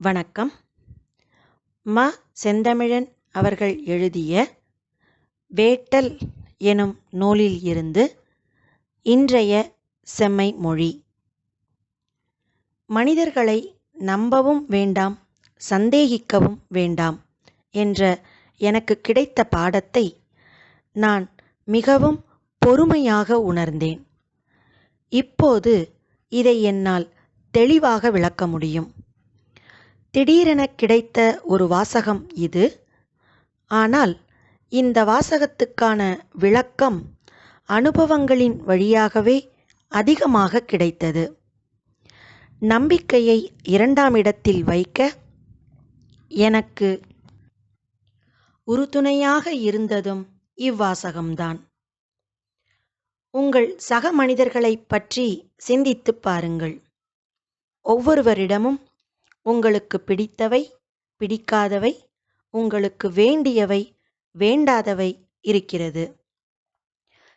வணக்கம். ம செந்தமிழன் அவர்கள் எழுதிய வேட்டல் எனும் நூலில் இருந்து இன்றைய செம்மை மொழி. மனிதர்களை நம்பவும் வேண்டாம் சந்தேகிக்கவும் வேண்டாம் என்ற எனக்கு கிடைத்த பாடத்தை நான் மிகவும் பொறுமையாக உணர்ந்தேன். இப்போது இதை என்னால் தெளிவாக விளக்க முடியும். திடீரென கிடைத்த ஒரு வாசகம் இது. ஆனால் இந்த வாசகத்துக்கான விளக்கம் அனுபவங்களின் வழியாகவே அதிகமாக கிடைத்தது. நம்பிக்கையை இரண்டாம் இடத்தில் வைக்க எனக்கு உறுதுணையாக இருந்ததும் இவ்வாசகம்தான். உங்கள் சக மனிதர்களைப் பற்றி சிந்தித்துப் பாருங்கள். ஒவ்வொருவரிடமும் உங்களுக்கு பிடித்தவை பிடிக்காதவை உங்களுக்கு வேண்டியவை வேண்டாதவை இருக்கிறது.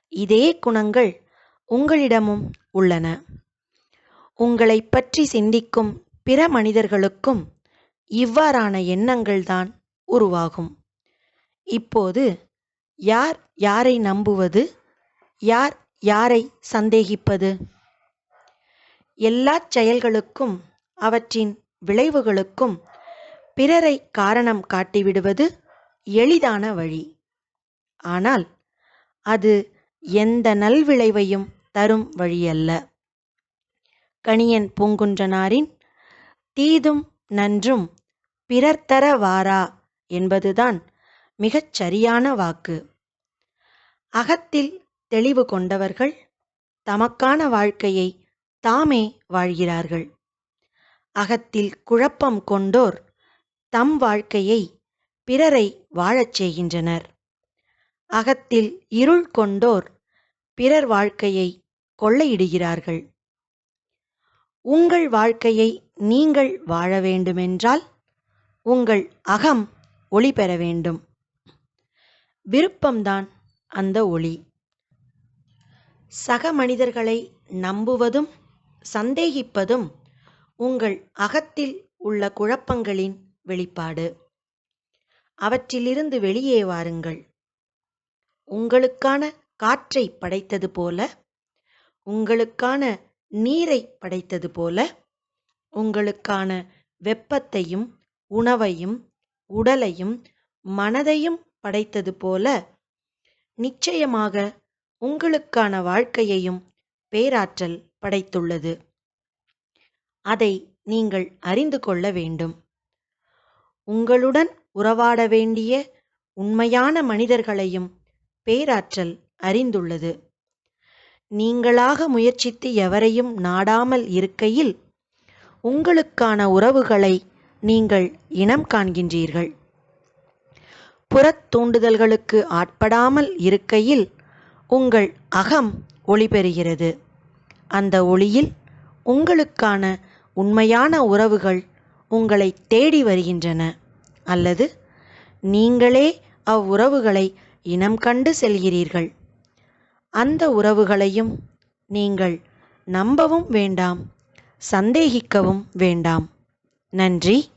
இதே குணங்கள் உங்களிடமும் உள்ளன. உங்களைப் பற்றி சிந்திக்கும் பிற மனிதர்களுக்கும் இவ்வாறான எண்ணங்கள்தான் உருவாகும். இப்போது யார் யாரை நம்புவது? யார் யாரை சந்தேகிப்பது? எல்லாச் செயல்களுக்கும் அவற்றின் விளைவுகளுக்கும் பிறரை காரணம் காட்டிவிடுவது எளிதான வழி. ஆனால் அது எந்த நல்விளைவையும் தரும் வழியல்ல. கணியன் பூங்குன்றனாரின் தீதும் நன்றும் பிறர் தர வாரா என்பதுதான் மிகச் சரியான வாக்கு. அகத்தில் தெளிவு கொண்டவர்கள் தமக்கான வாழ்க்கையை தாமே வாழ்கிறார்கள். அகத்தில் குழப்பம் கொண்டோர் தம் வாழ்க்கையை பிறரை வாழச் செய்கின்றனர். அகத்தில் இருள் கொண்டோர் பிறர் வாழ்க்கையை கொள்ளையிடுகிறார்கள். உங்கள் வாழ்க்கையை நீங்கள் வாழ வேண்டுமென்றால் உங்கள் அகம் ஒளி பெற வேண்டும். விருப்பம்தான் அந்த ஒளி. சக மனிதர்களை நம்புவதும் சந்தேகிப்பதும் உங்கள் அகத்தில் உள்ள குழப்பங்களின் வெளிப்பாடு. அவற்றிலிருந்து வெளியே வாருங்கள். உங்களுக்கான காற்றை படைத்தது போல உங்களுக்கான நீரை படைத்தது போல உங்களுக்கான வெப்பத்தையும் உணவையும் உடலையும் மனதையும் படைத்தது போல நிச்சயமாக உங்களுக்கான வாழ்க்கையையும் பேராற்றல் படைத்துள்ளது. அதை நீங்கள் அறிந்து கொள்ள வேண்டும். உங்களுடன் உறவாட வேண்டிய உண்மையான மனிதர்களையும் பேராற்றல் அறிந்துள்ளது. நீங்களாக முயற்சித்து எவரையும் நாடாமல் இருக்கையில் உங்களுக்கான உறவுகளை நீங்கள் இனம் காண்கின்றீர்கள். புறத் தூண்டுதல்களுக்கு ஆட்படாமல் இருக்கையில் உங்கள் அகம் ஒளி பெறுகிறது அந்த ஒளியில் உங்களுக்கான உண்மையான உறவுகள் உங்களை தேடி வருகின்றன. அல்லது நீங்களே அவ்வுறவுகளை இனம் கண்டு செல்கிறீர்கள். அந்த உறவுகளையும் நீங்கள் நம்பவும் வேண்டாம் சந்தேகிக்கவும் வேண்டாம். நன்றி.